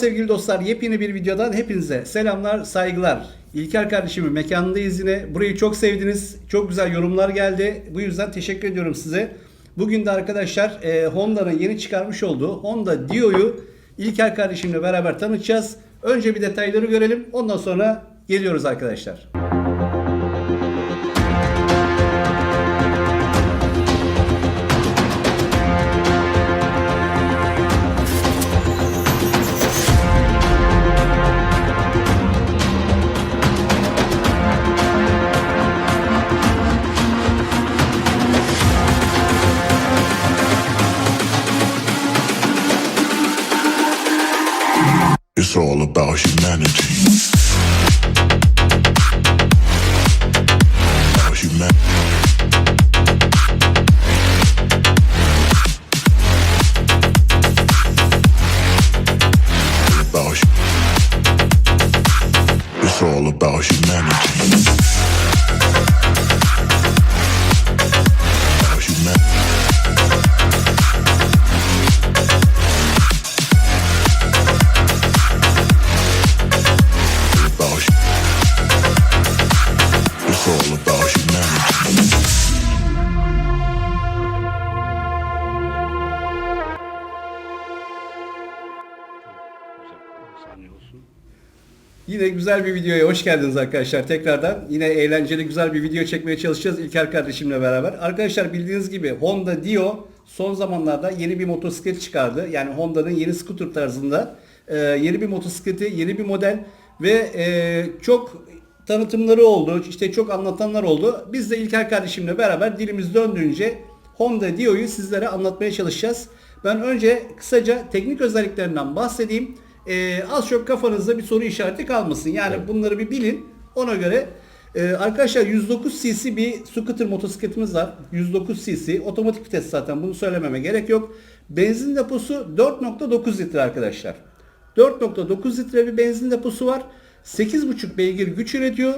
sevgili dostlar. Yepyeni bir videodan hepinize selamlar, saygılar. İlker kardeşimin mekanındayız yine. Burayı çok sevdiniz. Çok güzel yorumlar geldi. Bu yüzden teşekkür ediyorum size. Bugün de arkadaşlar e, Honda'nın yeni çıkarmış olduğu Honda Dio'yu İlker kardeşimle beraber tanıtacağız. Önce bir detayları görelim. Ondan sonra geliyoruz arkadaşlar. It's about humanity. Yine güzel bir videoya hoş geldiniz arkadaşlar tekrardan. Yine eğlenceli güzel bir video çekmeye çalışacağız İlker kardeşimle beraber. Arkadaşlar bildiğiniz gibi Honda Dio son zamanlarda yeni bir motosiklet çıkardı. Yani Honda'nın yeni scooter tarzında e, yeni bir motosikleti, yeni bir model ve e, çok tanıtımları oldu. İşte çok anlatanlar oldu. Biz de İlker kardeşimle beraber dilimiz döndüğünce Honda Dio'yu sizlere anlatmaya çalışacağız. Ben önce kısaca teknik özelliklerinden bahsedeyim. Ee, az çok kafanızda bir soru işareti kalmasın. Yani bunları bir bilin. Ona göre Ee, arkadaşlar 109 cc bir scooter motosikletimiz var. 109 cc. Otomatik vites zaten bunu söylememe gerek yok. Benzin deposu 4.9 litre arkadaşlar. 4.9 litre bir benzin deposu var. 8.5 beygir güç üretiyor.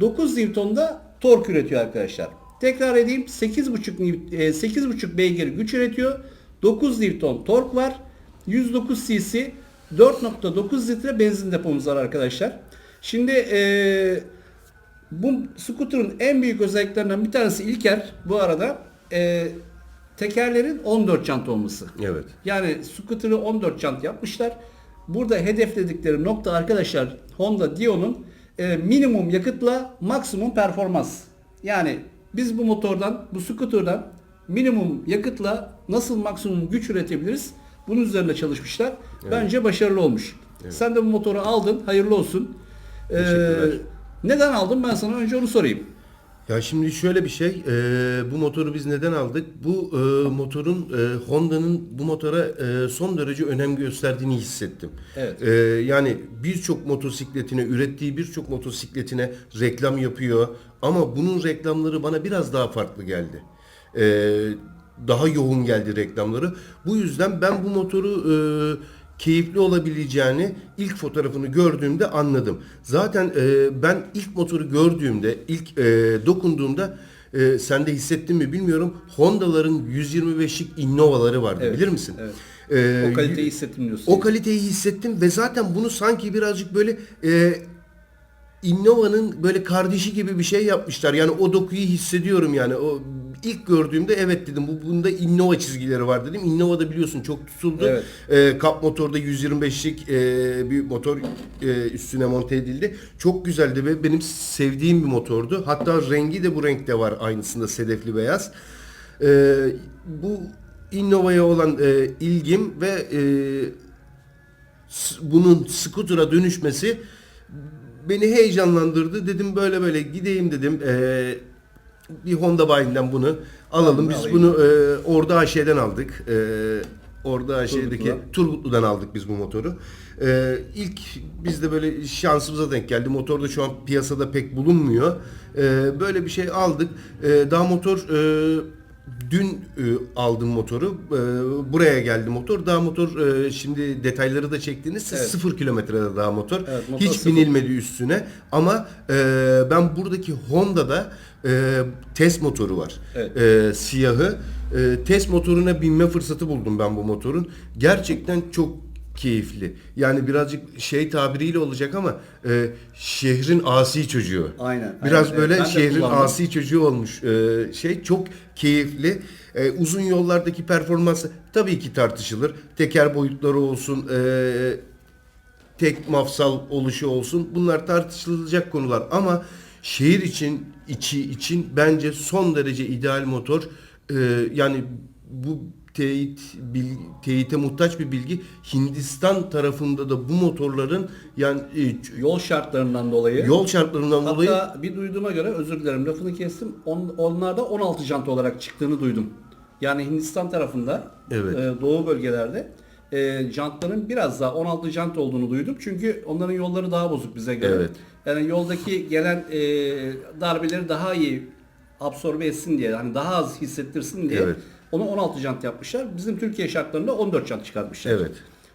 9 Newton da tork üretiyor arkadaşlar. Tekrar edeyim 8.5 Newt- e, 8.5 beygir güç üretiyor. 9 Newton tork var. 109 cc 4.9 litre benzin depomuz var arkadaşlar. Şimdi e, bu scooter'ın en büyük özelliklerinden bir tanesi İlker bu arada e, tekerlerin 14 jant olması. Evet. Yani scooter'ı 14 jant yapmışlar. Burada hedefledikleri nokta arkadaşlar Honda Dio'nun e, minimum yakıtla maksimum performans. Yani biz bu motordan, bu scooter'dan minimum yakıtla nasıl maksimum güç üretebiliriz? Bunun üzerinde çalışmışlar. Bence başarılı olmuş. Sen de bu motoru aldın. Hayırlı olsun. Ee, neden aldın? Ben sana önce onu sorayım. Ya şimdi şöyle bir şey, e, bu motoru biz neden aldık? Bu e, motorun, e, Honda'nın bu motora e, son derece önem gösterdiğini hissettim. Evet. E, yani birçok motosikletine, ürettiği birçok motosikletine reklam yapıyor. Ama bunun reklamları bana biraz daha farklı geldi. E, daha yoğun geldi reklamları. Bu yüzden ben bu motoru e, keyifli olabileceğini ilk fotoğrafını gördüğümde anladım. Zaten e, ben ilk motoru gördüğümde, ilk e, dokunduğumda e, sen de hissettin mi bilmiyorum. Honda'ların 125'lik Innova'ları vardı Evet, bilir misin? evet. E, O kaliteyi hissettim diyorsun. o kaliteyi hissettim ve zaten bunu sanki birazcık böyle e, Innova'nın böyle kardeşi gibi bir şey yapmışlar. Yani o dokuyu hissediyorum yani. O ilk gördüğümde evet dedim bu bunda Innova çizgileri var dedim. Innova da biliyorsun çok tutuldu. Evet. E, kap motorda 125'lik e, bir motor e, üstüne monte edildi. Çok güzeldi ve benim sevdiğim bir motordu. Hatta rengi de bu renkte var aynısında sedefli beyaz. E, bu Innova'ya olan e, ilgim ve e, bunun scooter'a dönüşmesi beni heyecanlandırdı. Dedim böyle böyle gideyim dedim. Ee, bir Honda bayinden bunu alalım. Biz alayım. bunu e, Orada AŞ'den aldık. E, Orada AŞ'deki Turgutlu'dan. Turgutlu'dan aldık biz bu motoru. E, ilk bizde böyle şansımıza denk geldi. Motor da şu an piyasada pek bulunmuyor. E, böyle bir şey aldık. E, daha motor e, dün e, aldım motoru. E, buraya geldi motor. Daha motor e, şimdi detayları da çektiniz. Siz Evet. sıfır kilometrede daha motor. Evet, motor Hiç sıfır. binilmedi üstüne. Ama e, ben buradaki Honda'da e, test motoru var. Evet. E, siyahı. E, test motoruna binme fırsatı buldum ben bu motorun. Gerçekten çok keyifli. Yani birazcık şey tabiriyle olacak ama e, şehrin asi çocuğu. Aynen, Biraz aynen. böyle Evet, şehrin asi çocuğu olmuş e, şey çok keyifli. E, uzun yollardaki performansı tabii ki tartışılır. Teker boyutları olsun, e, tek mafsal oluşu olsun. Bunlar tartışılacak konular ama şehir için içi için bence son derece ideal motor. E, yani bu teyit bil, teyite muhtaç bir bilgi. Hindistan tarafında da bu motorların yani e, Yol şartlarından dolayı. yol şartlarından dolayı Hatta bir duyduğuma göre özür dilerim lafını kestim. On, onlarda 16 jant olarak çıktığını duydum. Yani Hindistan tarafında Evet. e, doğu bölgelerde e, jantların biraz daha 16 jant olduğunu duydum. Çünkü onların yolları daha bozuk bize göre. Evet. Yani yoldaki gelen e, darbeleri daha iyi absorbe etsin diye hani daha az hissettirsin diye Evet. Onu 16 jant yapmışlar. Bizim Türkiye şartlarında 14 jant çıkartmışlar. Evet.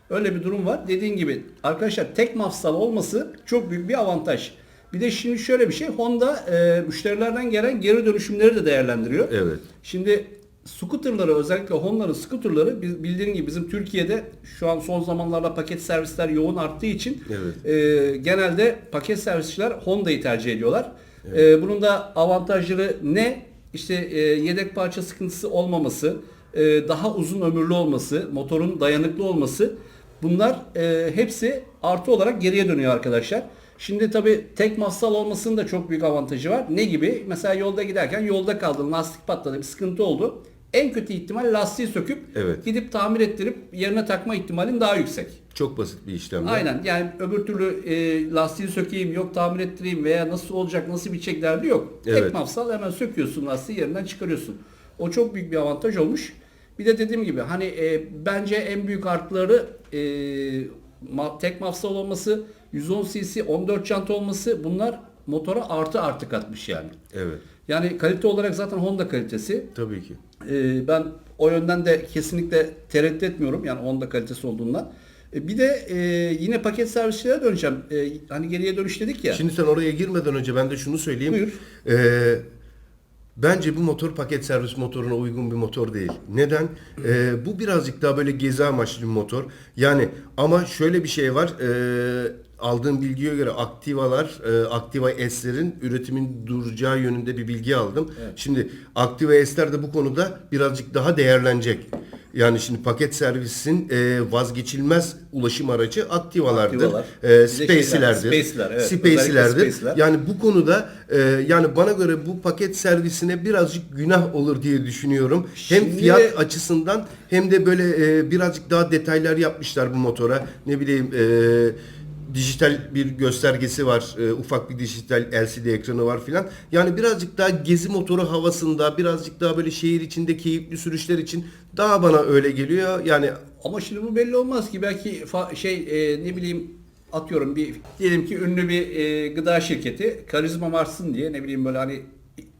Öyle bir durum var. Dediğin gibi arkadaşlar tek mafsal olması çok büyük bir avantaj. Bir de şimdi şöyle bir şey Honda e, müşterilerden gelen geri dönüşümleri de değerlendiriyor. Evet. Şimdi scooterları özellikle Honda'nın scooterları bildiğin gibi bizim Türkiye'de şu an son zamanlarda paket servisler yoğun arttığı için Evet. e, genelde paket servisçiler Honda'yı tercih ediyorlar. E, bunun da avantajları ne? İşte e, yedek parça sıkıntısı olmaması, e, daha uzun ömürlü olması, motorun dayanıklı olması bunlar e, hepsi artı olarak geriye dönüyor arkadaşlar. Şimdi tabi tek massal olmasının da çok büyük avantajı var. Ne gibi? Mesela yolda giderken yolda kaldın, lastik patladı, bir sıkıntı oldu. En kötü ihtimal lastiği söküp Evet. gidip tamir ettirip yerine takma ihtimalin daha yüksek. Çok basit bir işlem. Aynen yani öbür türlü e, lastiği sökeyim yok tamir ettireyim veya nasıl olacak nasıl bitecek derdi yok. Evet. Tek mafsal hemen söküyorsun lastiği yerinden çıkarıyorsun. O çok büyük bir avantaj olmuş. Bir de dediğim gibi hani e, bence en büyük artıları e, ma- tek mafsal olması 110 cc 14 jant olması bunlar motora artı artı katmış yani. Evet. Yani kalite olarak zaten Honda kalitesi. Tabii ki. Ee, ben o yönden de kesinlikle tereddüt etmiyorum yani Honda kalitesi olduğundan. E, Bir de e, yine paket servislere döneceğim. E, hani geriye dönüş dedik ya. Şimdi sen oraya girmeden önce ben de şunu söyleyeyim. Buyur. Ee, bence bu motor paket servis motoruna uygun bir motor değil. Neden? Ee, bu birazcık daha böyle gezi amaçlı bir motor. Yani ama şöyle bir şey var. Ee, aldığım bilgiye göre Activa'lar, e, Activa S'lerin üretimin duracağı yönünde bir bilgi aldım. Şimdi Activa S'ler de bu konuda birazcık daha değerlenecek. Yani şimdi paket servisin e, vazgeçilmez ulaşım aracı Activa'lardır. Activa'lar. E, Space'lerdir. Space'ler, evet. Space'lerdir. Space'ler. Yani bu konuda e, yani bana göre bu paket servisine birazcık günah olur diye düşünüyorum. Hem Şimdi- fiyat açısından hem de böyle e, birazcık daha detaylar yapmışlar bu motora. Ne bileyim e, dijital bir göstergesi var. e, ufak bir dijital LCD ekranı var filan. Yani birazcık daha gezi motoru havasında, birazcık daha böyle şehir içinde keyifli sürüşler için daha bana öyle geliyor. Yani Ama şimdi bu belli olmaz ki belki fa- şey e, ne bileyim atıyorum bir diyelim ki ünlü bir e, gıda şirketi karizma varsın diye ne bileyim böyle hani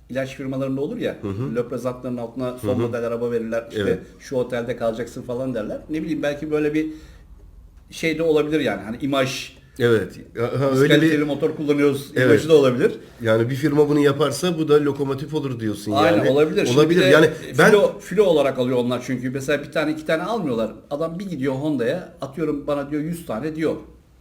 ilaç firmalarında olur ya löprezatların altına son model araba verirler işte Evet. şu otelde kalacaksın falan derler. Ne bileyim belki böyle bir şey de olabilir yani hani imaj evet. Ha, biz öyle bir motor kullanıyoruz Evet. imajı da olabilir. Yani bir firma bunu yaparsa bu da lokomotif olur diyorsun Aynen yani. olabilir. Şimdi Olabilir. bir de Yani ben filo, filo olarak alıyor onlar çünkü. Mesela bir tane iki tane almıyorlar. Adam bir gidiyor Honda'ya atıyorum bana diyor 100 tane diyor.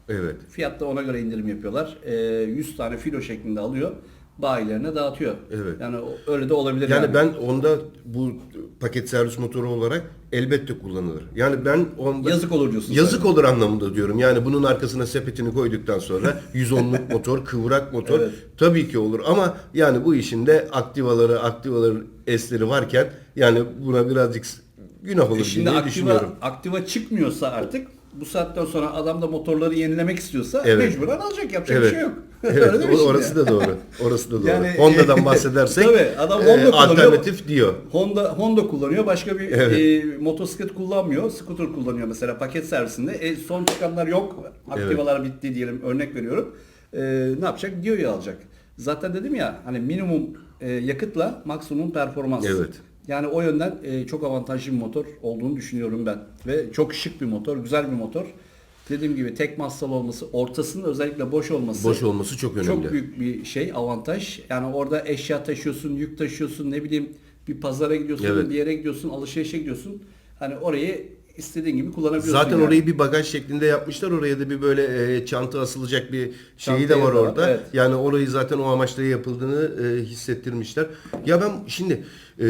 evet. Fiyatta ona göre indirim yapıyorlar. Ee, 100 tane filo şeklinde alıyor. Bayilerine dağıtıyor. Evet. Yani öyle de olabilir Yani yani. ben onda bu paket servis motoru olarak elbette kullanılır. Yani ben onda Yazık olur diyorsun Yazık sen. olur anlamında diyorum. Yani bunun arkasına sepetini koyduktan sonra 110'luk motor, kıvrak motor Evet. tabii ki olur ama yani bu işin de aktivaları, aktivaların esleri varken yani buna birazcık günah olur E şimdi diye aktiva, düşünüyorum. aktiva çıkmıyorsa artık bu saatten sonra adam da motorları yenilemek istiyorsa Evet. mecburen alacak. Yapacak Evet. bir şey yok. Evet, Öyle değil orası da doğru. Orası da doğru. Yani- Honda'dan bahsedersek Tabii, adam e, Honda kullanıyor. alternatif diyor. Honda Honda kullanıyor. Başka bir Evet. e, motosiklet kullanmıyor. Scooter kullanıyor mesela paket servisinde. E, son çıkanlar yok. Aktivalar bitti diyelim. Örnek veriyorum. E, ne yapacak? Dio'yu alacak. Zaten dedim ya hani minimum e, yakıtla maksimum performans. Evet. Yani o yönden e, çok avantajlı bir motor olduğunu düşünüyorum ben. Ve çok şık bir motor, güzel bir motor. Dediğim gibi tek massal olması, ortasının özellikle boş olması. Boş olması çok önemli. Çok büyük bir şey, avantaj. Yani orada eşya taşıyorsun, yük taşıyorsun, ne bileyim bir pazara gidiyorsun, Evet. bir yere gidiyorsun, alışverişe gidiyorsun. Hani orayı istediğin gibi kullanabiliyorsun. Zaten yani. orayı bir bagaj şeklinde yapmışlar. Oraya da bir böyle e, çanta asılacak bir şeyi de var var, orada. evet. Yani orayı zaten o amaçla yapıldığını e, hissettirmişler. Ya ben şimdi e,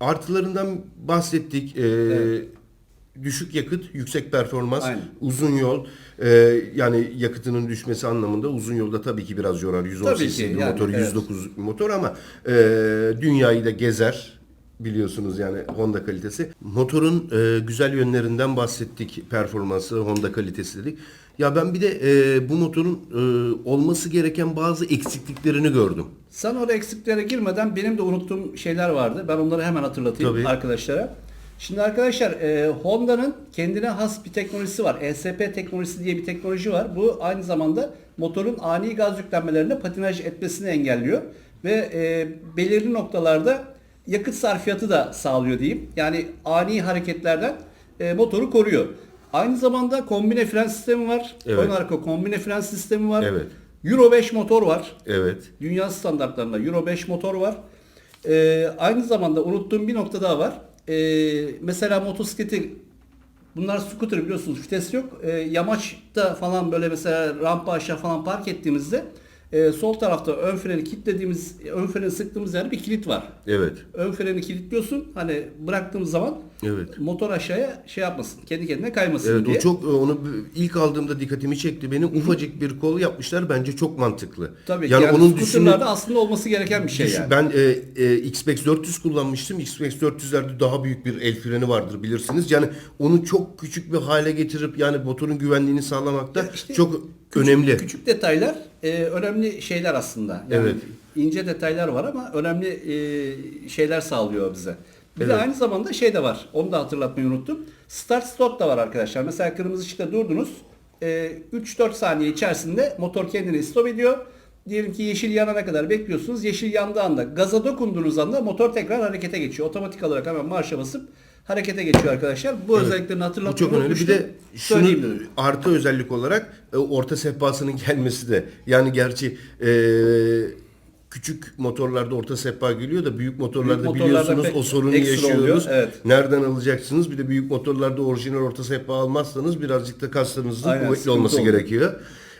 artılarından bahsettik. E, Düşük yakıt, yüksek performans, Aynen. uzun yol. E, yani yakıtının düşmesi anlamında uzun yolda tabii ki biraz yorar. 110 Tabii ki, cc bir yani, motor, evet. 109 bir motor ama e, dünyayı da gezer biliyorsunuz yani Honda kalitesi. Motorun e, güzel yönlerinden bahsettik. Performansı, Honda kalitesi dedik. Ya ben bir de e, bu motorun e, olması gereken bazı eksikliklerini gördüm. Sen orada eksiklere girmeden benim de unuttuğum şeyler vardı. Ben onları hemen hatırlatayım Tabii. arkadaşlara. Şimdi arkadaşlar e, Honda'nın kendine has bir teknolojisi var. ESP teknolojisi diye bir teknoloji var. Bu aynı zamanda motorun ani gaz yüklenmelerinde patinaj etmesini engelliyor. Ve e, belirli noktalarda yakıt sarfiyatı da sağlıyor diyeyim. Yani ani hareketlerden e, motoru koruyor. Aynı zamanda kombine fren sistemi var. Evet. Ön arka kombine fren sistemi var. Evet. Euro 5 motor var. Evet. Dünya standartlarında Euro 5 motor var. Ee, aynı zamanda unuttuğum bir nokta daha var. Ee, mesela motosikleti bunlar scooter biliyorsunuz vites yok. Ee, yamaçta falan böyle mesela rampa aşağı falan park ettiğimizde e, sol tarafta ön freni kilitlediğimiz, ön freni sıktığımız yerde bir kilit var. Evet. Ön freni kilitliyorsun. Hani bıraktığımız zaman Evet. motor aşağıya şey yapmasın. Kendi kendine kaymasın Evet diye. o çok onu b- ilk aldığımda dikkatimi çekti. Benim ufacık bir kol yapmışlar bence çok mantıklı. Tabii yani, yani, onun scooterlarda düşünü aslında olması gereken bir şey Düşün- yani. Ben e, e, X-Max 400 kullanmıştım. X-Max 400'lerde daha büyük bir el freni vardır bilirsiniz. Yani onu çok küçük bir hale getirip yani motorun güvenliğini sağlamakta işte çok Küçük- önemli. Küçük detaylar e, önemli şeyler aslında. Yani Evet. ince detaylar var ama önemli e, şeyler sağlıyor bize. Bir de Evet. aynı zamanda şey de var. Onu da hatırlatmayı unuttum. Start stop da var arkadaşlar. Mesela kırmızı ışıkta durdunuz. E, 3-4 saniye içerisinde motor kendini stop ediyor. Diyelim ki yeşil yanana kadar bekliyorsunuz. Yeşil yandığı anda gaza dokunduğunuz anda motor tekrar harekete geçiyor. Otomatik olarak hemen marşa basıp harekete geçiyor arkadaşlar. Bu özelliklerini Bu hatırlatmayı çok önemli. Bir de şunu artı özellik olarak e, orta sehpasının gelmesi de yani gerçi e, küçük motorlarda orta sehpa geliyor da büyük motorlarda Büyük biliyorsunuz o sorunu yaşıyoruz. oluyor, evet. Nereden alacaksınız? Bir de büyük motorlarda orijinal orta sehpa almazsanız birazcık da kaslarınızın Aynen, kuvvetli olması oluyor. gerekiyor.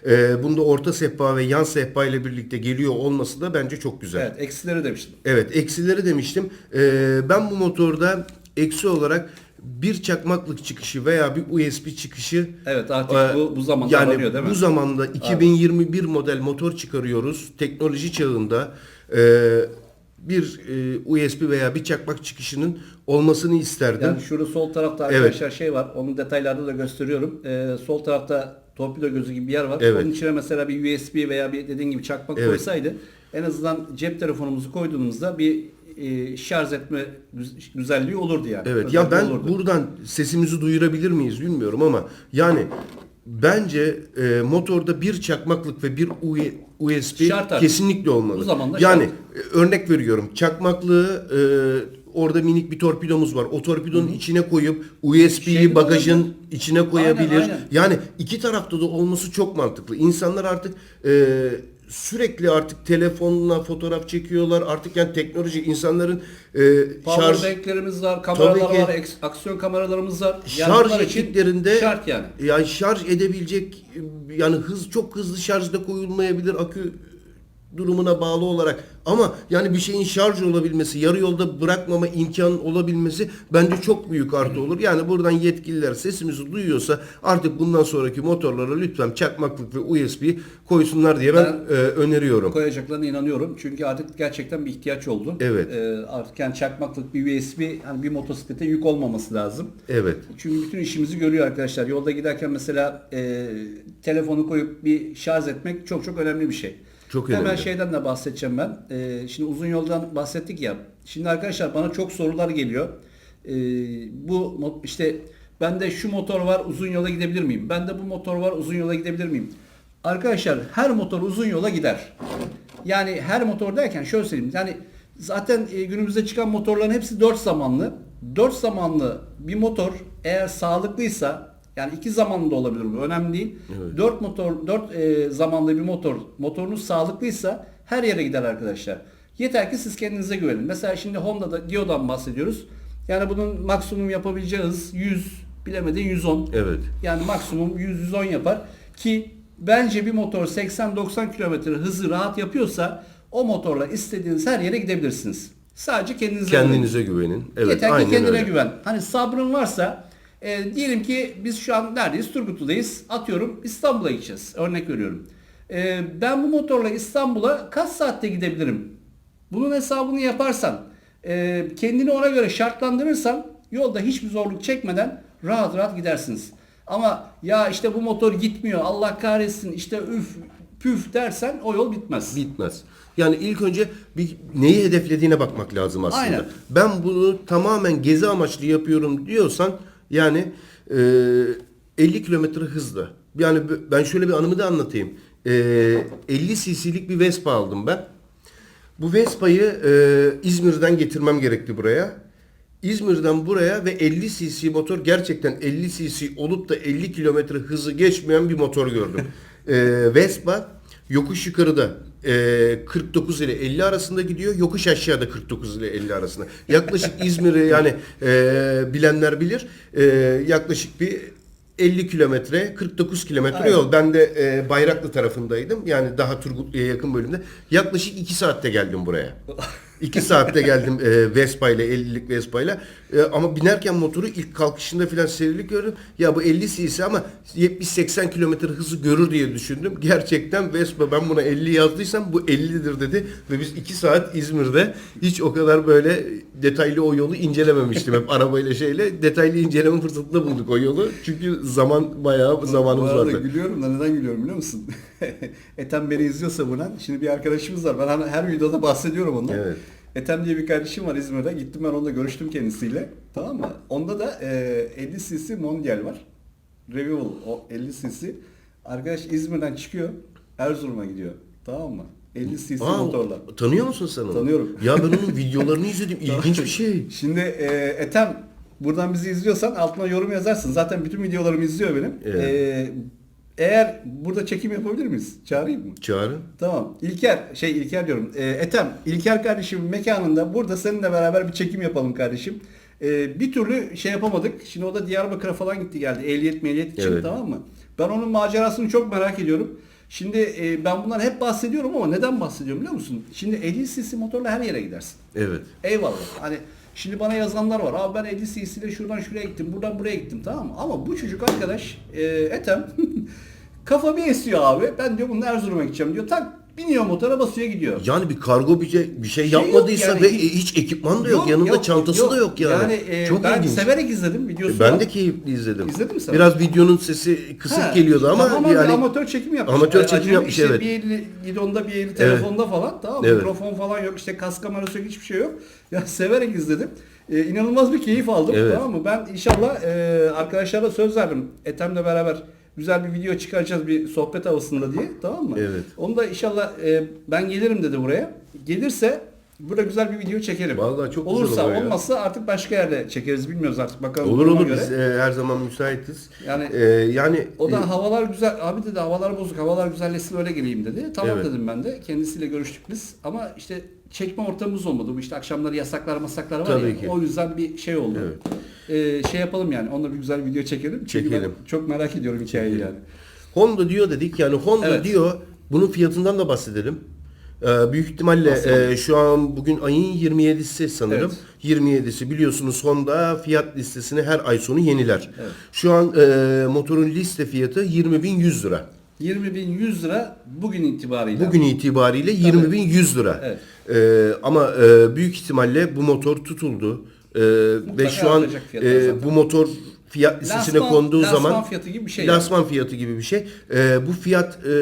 E, bunda orta sehpa ve yan sehpa ile birlikte geliyor olması da bence çok güzel. Evet, eksileri demiştim. Evet eksileri demiştim. Ee, ben bu motorda eksi olarak bir çakmaklık çıkışı veya bir USB çıkışı Evet, artık e, bu- bu zamanda yani aranıyor, değil mi? bu zamanda 2021 model motor çıkarıyoruz. Teknoloji çağında e, bir e, USB veya bir çakmak çıkışının olmasını isterdim. Yani şurada sol tarafta Evet. arkadaşlar şey var. Onun detaylarda da gösteriyorum. Ee, sol tarafta torpido gözü gibi bir yer var. Evet. Onun içine mesela bir USB veya bir dediğin gibi çakmak Evet. koysaydı en azından cep telefonumuzu koyduğumuzda bir e, şarj etme güz- güzelliği olurdu yani. Evet Özelliği ya ben olurdu. buradan sesimizi duyurabilir miyiz bilmiyorum ama yani bence e, motorda bir çakmaklık ve bir USB Şart artık. kesinlikle olmalı. Bu zamanda yani şart. e, örnek veriyorum çakmaklığı e, orada minik bir torpidomuz var. O torpidonun içine koyup USB'yi Şey bagajın olabilir. içine koyabilir. Aynen, aynen. Yani iki tarafta da olması çok mantıklı. İnsanlar artık e, sürekli artık telefonla fotoğraf çekiyorlar. Artık yani teknoloji insanların e, şarj Powerbank'lerimiz var, kameralar Tabii ki. var, eks- aksiyon kameralarımız var. Yani şarj bunlar için ettiklerinde şart yani. yani şarj edebilecek yani hız çok hızlı şarjda koyulmayabilir akü durumuna bağlı olarak ama yani bir şeyin şarj olabilmesi, yarı yolda bırakmama imkanı olabilmesi bence çok büyük artı olur. Yani buradan yetkililer sesimizi duyuyorsa artık bundan sonraki motorlara lütfen çakmaklık ve USB koysunlar diye ben, Ben- e, öneriyorum. koyacaklarına inanıyorum. Çünkü artık gerçekten bir ihtiyaç oldu. Evet. Ee, artık yani çakmaklık bir USB hani bir motosiklete yük olmaması lazım. Evet. Çünkü bütün işimizi görüyor arkadaşlar. Yolda giderken mesela e, telefonu koyup bir şarj etmek çok çok önemli bir şey. Çok Hemen önemli. şeyden de bahsedeceğim ben. E, şimdi uzun yoldan bahsettik ya. Şimdi arkadaşlar bana çok sorular geliyor. E, bu işte bende şu motor var uzun yola gidebilir miyim? Bende bu motor var uzun yola gidebilir miyim? Arkadaşlar her motor uzun yola gider. Yani her motor derken şöyle söyleyeyim. Yani zaten e, günümüzde çıkan motorların hepsi 4 zamanlı. 4 zamanlı bir motor eğer sağlıklıysa yani iki zamanlı da olabilir bu önemli değil. 4 motor 4 zamanlı bir motor motorunuz sağlıklıysa her yere gider arkadaşlar. Yeter ki siz kendinize güvenin. Mesela şimdi Honda'da Dio'dan bahsediyoruz. Yani bunun maksimum yapabileceği hız 100, bilemedin 110. Evet. Yani maksimum 100-110 yapar ki bence bir motor 80-90 km hızı rahat yapıyorsa o motorla istediğiniz her yere gidebilirsiniz. Sadece kendinize güvenin. Kendinize güvenin. Evet, Yeter ki kendine öyle. güven. Hani sabrın varsa e, diyelim ki biz şu an neredeyiz? Turgutlu'dayız. Atıyorum İstanbul'a gideceğiz. Örnek veriyorum. E, ben bu motorla İstanbul'a kaç saatte gidebilirim? Bunun hesabını yaparsan, e, kendini ona göre şartlandırırsan yolda hiçbir zorluk çekmeden rahat rahat gidersiniz. Ama ya işte bu motor gitmiyor Allah kahretsin işte üf püf dersen o yol bitmez. Bitmez. Yani ilk önce bir neyi hedeflediğine bakmak lazım aslında. Aynen. Ben bunu tamamen gezi amaçlı yapıyorum diyorsan yani e, 50 kilometre hızla. Yani ben şöyle bir anımı da anlatayım. E, 50 cc'lik bir Vespa aldım ben. Bu Vespa'yı e, İzmir'den getirmem gerekti buraya. İzmir'den buraya ve 50 cc motor gerçekten 50 cc olup da 50 kilometre hızı geçmeyen bir motor gördüm. e, Vespa yokuş yukarıda e, 49 ile 50 arasında gidiyor. Yokuş aşağıda 49 ile 50 arasında. Yaklaşık İzmir'i yani e, bilenler bilir. E, yaklaşık bir 50 kilometre, 49 kilometre yol. Ben de e, Bayraklı tarafındaydım. Yani daha Turgutlu'ya yakın bölümde. Yaklaşık 2 saatte geldim buraya. 2 saatte geldim e, Vespa ile 50'lik Vespa ile. E, ama binerken motoru ilk kalkışında filan serilik gördüm. Ya bu 50 cc ama 70-80 kilometre hızı görür diye düşündüm. Gerçekten Vespa ben buna 50 yazdıysam bu 50'dir dedi. Ve biz 2 saat İzmir'de hiç o kadar böyle detaylı o yolu incelememiştim. Hep arabayla şeyle detaylı inceleme fırsatında bulduk o yolu. Çünkü zaman bayağı zamanımız Bu arada vardı. gülüyorum da neden gülüyorum biliyor musun? Ethem beni izliyorsa buna. Şimdi bir arkadaşımız var. Ben her videoda bahsediyorum ondan. Evet. Ethem diye bir kardeşim var İzmir'de. Gittim ben onunla görüştüm kendisiyle. Tamam mı? Onda da e, 50 cc Mondial var. Revival o 50 cc. Arkadaş İzmir'den çıkıyor. Erzurum'a gidiyor. Tamam mı? 50 cc Aa, motorla. Tanıyor musun sen onu? Tanıyorum. Ya ben onun videolarını izledim. İlginç bir şey. Şimdi e, Ethem buradan bizi izliyorsan altına yorum yazarsın. Zaten bütün videolarımı izliyor benim. Evet. E, eğer burada çekim yapabilir miyiz? Çağırayım mı? Çağrı. Tamam. İlker, şey İlker diyorum. E, Ethem, İlker kardeşim mekanında burada seninle beraber bir çekim yapalım kardeşim. E, bir türlü şey yapamadık. Şimdi o da Diyarbakır'a falan gitti geldi. Ehliyet mehliyet için Evet. tamam mı? Ben onun macerasını çok merak ediyorum. Şimdi e, ben bundan hep bahsediyorum ama neden bahsediyorum biliyor musun? Şimdi 50 cc motorla her yere gidersin. Evet. Eyvallah. Hani şimdi bana yazanlar var. Abi ben 50 cc ile şuradan şuraya gittim, buradan buraya gittim tamam mı? Ama bu çocuk arkadaş e, Ethem kafa bir esiyor abi. Ben diyor bunun Erzurum'a gideceğim diyor. Tak biniyor motora basıyor gidiyor. Yani bir kargo bir şey, bir şey Şey yapmadıysa yok yani, ve hiç- hiç, ekipman da yok, yanında çantası da yok yani. Yani e, Çok ben ilginç. severek izledim videosunu. Ben de keyifli izledim. İzledin mi sen? Biraz videonun sesi kısık Ha, geliyordu ama tamamen yani amatör çekim yapmış. Amatör E, çekim acemi yapmış, işte evet. Bir eli gidonda bir eli telefonda falan tamam? Evet. Mikrofon falan yok işte kas kamerası yok hiçbir şey yok. Ya severek izledim. E, inanılmaz bir keyif aldım Evet. tamam mı? Ben inşallah e, arkadaşlara söz verdim. Ethem'le beraber güzel bir video çıkaracağız bir sohbet havasında diye tamam mı? Evet. Onu da inşallah e, ben gelirim dedi buraya. Gelirse burada güzel bir video çekerim. Vallahi çok güzel Olursa olur ya. olmazsa artık başka yerde çekeriz bilmiyoruz artık bakalım. olur duruma olur göre. biz e, her zaman müsaitiz. Yani- E, yani O e, da havalar güzel. Abi dedi havalar bozuk. Havalar güzelleşsin öyle geleyim dedi. Tamam Evet. dedim ben de. Kendisiyle görüştük biz. Ama işte çekme ortamımız olmadı. Bu işte akşamları yasaklar masaklar var Tabii ya. ki. O yüzden bir şey oldu. Ee, şey yapalım yani. Onunla bir güzel video çekelim. Çünkü Çekelim. çok merak ediyorum hikayeyi yani. Honda diyor dedik yani Honda Evet. diyor bunun fiyatından da bahsedelim. Ee, büyük ihtimalle e, şu an bugün ayın 27'si sanırım. Evet. 27'si biliyorsunuz Honda fiyat listesini her ay sonu yeniler. Evet. Şu an e, motorun liste fiyatı 20.100 lira. 20.100 lira bugün itibariyle. Bugün itibariyle 20.100 lira. Evet. Ee, ama e, büyük ihtimalle bu motor tutuldu. Ee, ve şu an e, bu motor fiyat listesine Lansman- konduğu lansman zaman fiyatı gibi bir şey Lansman fiyatı gibi bir şey. Ee, bu fiyat e,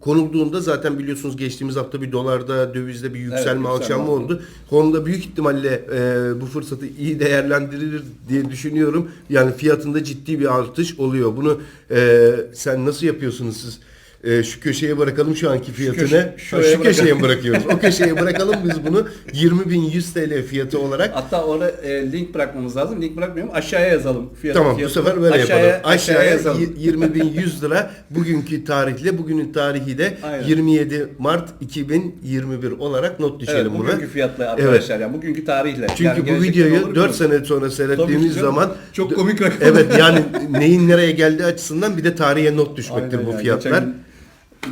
konulduğunda zaten biliyorsunuz geçtiğimiz hafta bir dolarda dövizde bir yükselme yükselme alçalma oldu. oldu. Honda büyük ihtimalle e, bu fırsatı iyi değerlendirir diye düşünüyorum. Yani fiyatında ciddi bir artış oluyor. Bunu e, sen nasıl yapıyorsunuz siz? E, şu köşeye bırakalım şu anki fiyatını. köşe- Ha, şuraya şu köşeye mi bırakıyoruz? O köşeye bırakalım biz bunu 20.100 TL fiyatı olarak. Hatta orada e, link bırakmamız lazım. Link bırakmıyorum. Aşağıya yazalım. Fiyatı, Tamam bu fiyatı. sefer böyle aşağıya, yapalım. Aşağıya yazalım. 20.100 lira bugünkü tarihle bugünün tarihi de Aynen. 27 Mart 2021 olarak not düşelim Evet, buna. bugünkü fiyatla arkadaşlar. Yani bugünkü tarihle. Çünkü Yani bu videoyu olur 4 mu? sene sonra seyrettiğimiz zaman Çok komik rakam. Evet yani neyin nereye geldiği açısından bir de tarihe not düşmektir Aynen bu yani. fiyatlar. Geçen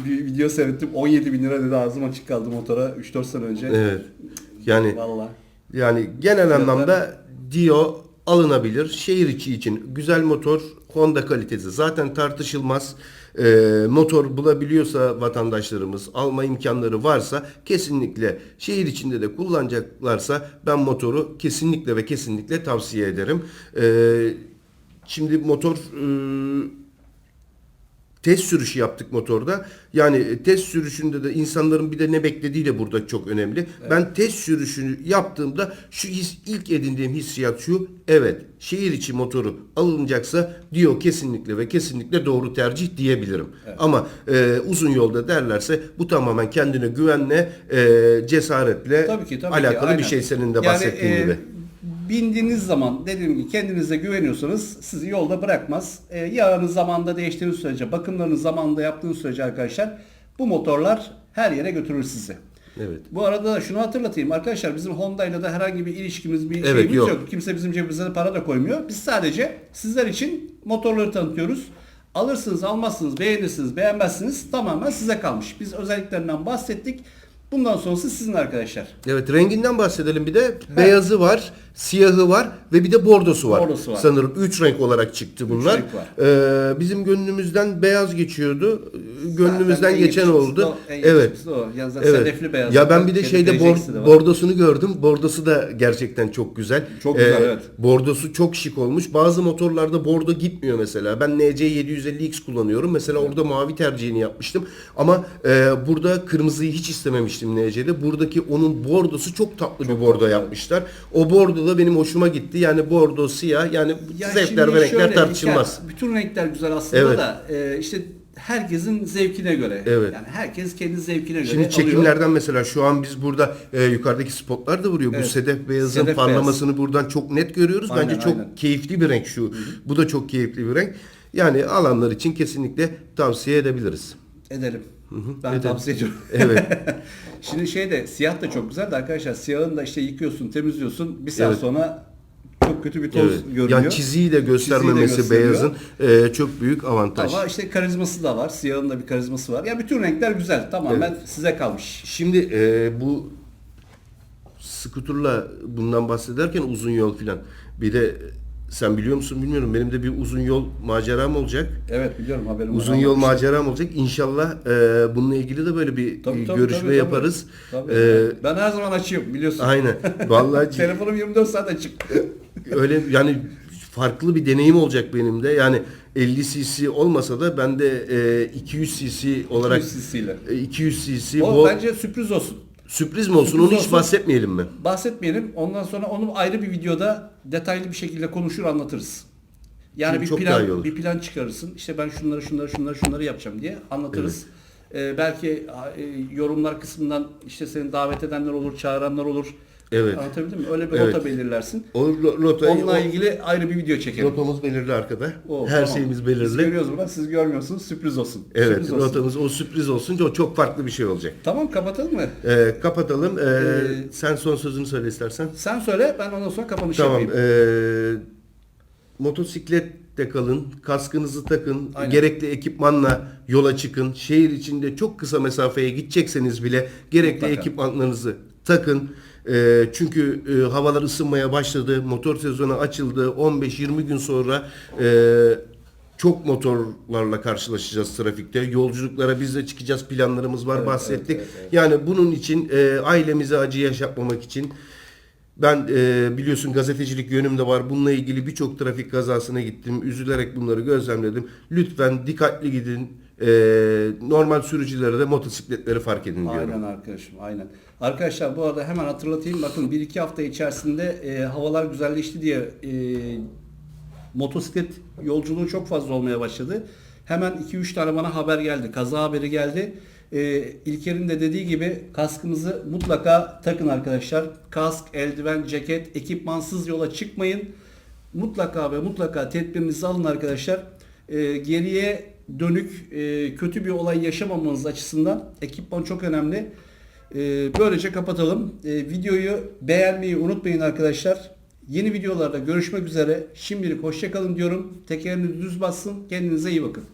bir video seyrettim. 17 bin lira dedi ağzım açık kaldı motora 3-4 sene önce. Evet. Yani Valla. yani genel anlamda Dio alınabilir. Şehir içi için güzel motor, Honda kalitesi zaten tartışılmaz. Ee, motor bulabiliyorsa vatandaşlarımız, alma imkanları varsa kesinlikle şehir içinde de kullanacaklarsa ben motoru kesinlikle ve kesinlikle tavsiye ederim. Ee, şimdi motor e, test sürüşü yaptık motorda. Yani e, test sürüşünde de insanların bir de ne beklediği de burada çok önemli. Ben test sürüşünü yaptığımda şu his, ilk edindiğim hissiyat şu. Evet, şehir içi motoru alınacaksa diyor kesinlikle ve kesinlikle doğru tercih diyebilirim. Ama e, uzun yolda derlerse bu tamamen kendine güvenle, e, cesaretle Tabii ki tabii alakalı ki. aynen. bir şey senin de Yani, bahsettiğin e, gibi. Bindiğiniz zaman dediğim gibi kendinize güveniyorsanız sizi yolda bırakmaz. E, yağınız zamanında değiştiğiniz sürece, bakımlarınız zamanında yaptığınız sürece arkadaşlar bu motorlar her yere götürür sizi. Evet. Bu arada da şunu hatırlatayım arkadaşlar bizim Honda ile de herhangi bir ilişkimiz bir Evet, şeyimiz yok. yok. Kimse bizim cebimize de para da koymuyor. Biz sadece sizler için motorları tanıtıyoruz. Alırsınız, almazsınız, beğenirsiniz, beğenmezsiniz tamamen size kalmış. Biz özelliklerinden bahsettik. Bundan sonrası sizin arkadaşlar. Evet renginden bahsedelim bir de. Beyazı var, siyahı var ve bir de bordosu var. Bordosu var. Sanırım 3 renk olarak çıktı bunlar. renk var. Ee, bizim gönlümüzden beyaz geçiyordu. Gönlümüzden Zaten geçen oldu. da o, en evet. o. Ya Evet. beyaz. Ya ben bir de şeyde de bor- var. bordosunu gördüm. Bordosu da gerçekten çok güzel. Ee, Çok güzel, evet. Bordosu çok şık olmuş. Bazı motorlarda bordo gitmiyor mesela. Ben NC 750X kullanıyorum. Mesela orada mavi tercihini yapmıştım. Ama e, burada kırmızıyı hiç istememiştim NC'de. Buradaki onun bordosu çok tatlı bir bordo yapmışlar. O bordo da benim hoşuma gitti. Yani bordo, siyah yani Ya zevkler ve renkler şöyle, tartışılmaz. İlker, bütün renkler güzel aslında Evet. da e, işte herkesin zevkine göre. Evet. Yani herkes kendi zevkine göre Şimdi alıyor. çekimlerden mesela şu an biz burada e, yukarıdaki spotlar da vuruyor. Evet. Bu sedef beyazın Sedef parlamasını buradan çok net görüyoruz. Aynen, Bence çok aynen. keyifli bir renk şu. Bu da çok keyifli bir renk. Yani alanlar için kesinlikle tavsiye edebiliriz. Edelim. Ben edelim. tavsiye ediyorum. Evet. Şimdi şey de siyah da çok güzel de arkadaşlar siyahını da işte yıkıyorsun, temizliyorsun. Bir saat Evet. sonra çok kötü bir toz evet. görünüyor. Yani çiziyi de göstermemesi gösteriyor. beyazın e, çok büyük avantaj. Ama işte karizması da var. Siyahın da bir karizması var. Ya bütün renkler güzel. Tamamen size kalmış. Şimdi e, bu skuturla bundan bahsederken uzun yol filan. Bir de sen biliyor musun bilmiyorum. Benim de bir uzun yol maceram olacak. Evet biliyorum haberim var. Uzun yol maceram olacak. İnşallah e, bununla ilgili de böyle bir Tabii, e, tabii, görüşme tabii, yaparız. Tabii. E, ben her zaman açayım biliyorsun. aynen. Vallahi Telefonum 24 saat açık. öyle yani farklı bir deneyim olacak benim de. Yani 50 cc olmasa da ben de e, 200 cc olarak 200 cc ile. e, 200 cc O bu bence sürpriz olsun. Sürpriz mi olsun? sürpriz Onu hiç olsun. bahsetmeyelim mi? Bahsetmeyelim. Ondan sonra onu ayrı bir videoda detaylı bir şekilde konuşur anlatırız. Yani Çünkü bir çok daha iyi plan olur. bir plan çıkarırsın. İşte ben şunları şunları şunları şunları yapacağım diye anlatırız. Ee, belki e, yorumlar kısmından işte seni davet edenler olur, çağıranlar olur. Evet. Anlatabildim mi? Öyle bir Evet. rota belirlersin. O ro- rotayı Onunla o- ilgili ayrı bir video çekelim. rotamız belirli arkada. O, Her tamam. şeyimiz Biz belirli. görüyoruz burada, siz görmüyorsunuz. Sürpriz olsun. Evet, Sürpriz olsun. rotamız o sürpriz olsun. O çok farklı bir şey olacak. Tamam kapatalım mı? Ee, kapatalım. Ee, Ee, sen son sözünü söyle istersen. Sen söyle ben ondan sonra kapanış Tamam. yapayım. Ee, motosiklette kalın, kaskınızı takın, Aynen. gerekli ekipmanla yola çıkın. Şehir içinde çok kısa mesafeye gidecekseniz bile gerekli Mutlaka. ekipmanlarınızı takın. Ee, çünkü e, havalar ısınmaya başladı, motor sezonu açıldı. 15-20 gün sonra e, çok motorlarla karşılaşacağız trafikte. Yolculuklara biz de çıkacağız planlarımız var bahsettik. Yani bunun için e, ailemize acı yaşatmamak için ben e, biliyorsun gazetecilik yönüm de var. Bununla ilgili birçok trafik kazasına gittim. Üzülerek bunları gözlemledim. Lütfen dikkatli gidin. E, normal sürücülere de motosikletleri fark edin diyorum. Aynen arkadaşım aynen. Arkadaşlar bu arada hemen hatırlatayım. Bakın 1-2 hafta içerisinde e, havalar güzelleşti diye e, motosiklet yolculuğu çok fazla olmaya başladı. Hemen 2-3 tane bana haber geldi. Kaza haberi geldi. Ee, İlker'in de dediği gibi kaskımızı mutlaka takın arkadaşlar. Kask, eldiven, ceket, ekipmansız yola çıkmayın. Mutlaka ve mutlaka tedbirinizi alın arkadaşlar. Ee, geriye dönük e, kötü bir olay yaşamamanız açısından ekipman çok önemli. Ee, böylece kapatalım. Ee, videoyu beğenmeyi unutmayın arkadaşlar. Yeni videolarda görüşmek üzere. Şimdilik hoşçakalın diyorum. Tekerini düz bassın. Kendinize iyi bakın.